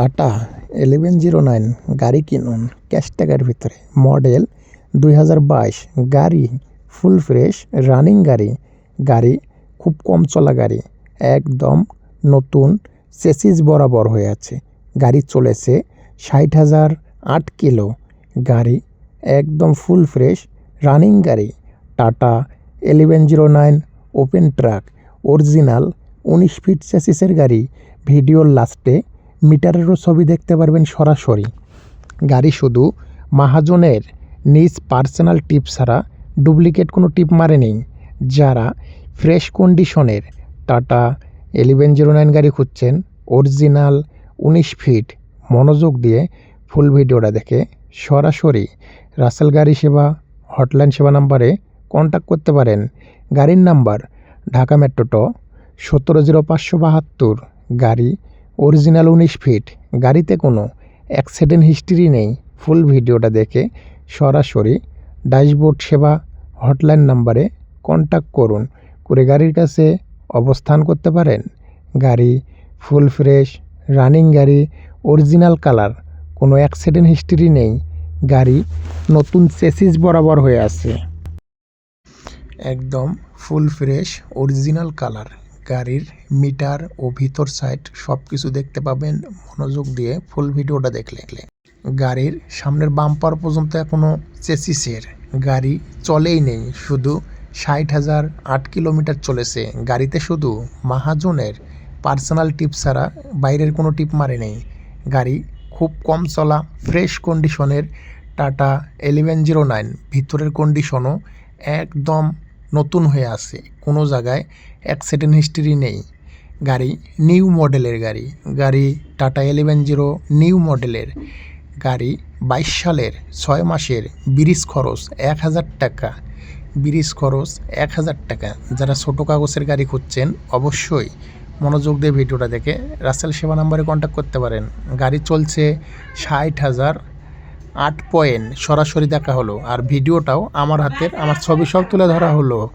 Tata eleven zero nine গাড়ি কিনুন cash টাকার ভিতরে। মডেল দুই হাজার বাইশ, গাড়ি ফুল ফ্রেশ, রানিং গাড়ি। গাড়ি খুব কম চলা গাড়ি, একদম নতুন চেসিস বরাবর হয়ে আছে। গাড়ি চলেছে ষাট হাজার আট কিলো। গাড়ি একদম ফুল ফ্রেশ, রানিং গাড়ি। Tata eleven zero nine open truck. Original উনিশ ফিট চেসিসের গাড়ি। ভিডিওর লাস্টে মিটারেরও ছবি দেখতে পারবেন সরাসরি। গাড়ি শুধু মাহাজনের নিজ পার্সোনাল টিপ ছাড়া ডুপ্লিকেট কোনো টিপ মারে নেই যারা ফ্রেশ কন্ডিশনের টাটা এলিভেন জিরো নাইন গাড়ি খুঁজছেন। অরিজিনাল উনিশ ফিট মনোযোগ দিয়ে ফুল ভিডিওটা দেখে সরাসরি রাসেল গাড়ি সেবা হটলাইন সেবা নাম্বারে কন্ট্যাক্ট করতে পারেন। গাড়ির নাম্বার ঢাকা মেট্রো ট সতেরো জিরো পাঁচশো বাহাত্তর। গাড়ি অরিজিনাল উনিশ ফিট, গাড়িতে কোনো অ্যাক্সিডেন্ট হিস্ট্রি নেই। ফুল ভিডিওটা দেখে সরাসরি ড্যাশবোর্ড সেবা হটলাইন নাম্বারে কন্ট্যাক্ট করুন। করে গাড়ির কাছে অবস্থান করতে পারেন। গাড়ি ফুল ফ্রেশ, রানিং গাড়ি, অরিজিনাল কালার, কোনো অ্যাক্সিডেন্ট হিস্ট্রি নেই। গাড়ি নতুন চেসিস বরাবর হয়ে আছে। একদম ফুল ফ্রেশ, অরিজিনাল কালার। গাড়ির মিটার ও ভিতর সাইড সব কিছু দেখতে পাবেন। মনোযোগ দিয়ে ফুল ভিডিওটা দেখলে। গাড়ির সামনের বাম্পার পর্যন্ত এখনও চেসিসের। গাড়ি চলেই নেই, শুধু ষাট হাজার আট কিলোমিটার চলেছে। গাড়িতে শুধু মাহাজনের পার্সোনাল টিপ ছাড়া বাইরের কোনো টিপ মারে নেই। গাড়ি খুব কম চলা ফ্রেশ কন্ডিশনের টাটা এলিভেন জিরো নাইন ভিতরের কন্ডিশনও একদম নতুন হয়ে আছে। কোনো জায়গায় অ্যাক্সিডেন্ট হিস্ট্রি নেই। গাড়ি নিউ মডেলের গাড়ি। গাড়ি টাটা এলিভেন জিরো নিউ মডেলের। গাড়ি বাইশ সালের ছয় মাসের ব্রিজ খরচ এক হাজার টাকা। ব্রিজ খরচ এক হাজার টাকা। যারা ছোটো কাগজের গাড়ি খুঁজছেন, অবশ্যই মনোযোগ দিয়ে ভিডিওটা দেখে রাসেল সেবা নাম্বারে কন্ট্যাক্ট করতে পারেন। গাড়ি চলছে ষাট হাজার আট পয়েন্ট সরাসরি দেখা হলো। আর ভিডিওটাও আমার হাতের, আমার ছবি সব তুলে ধরা হলো।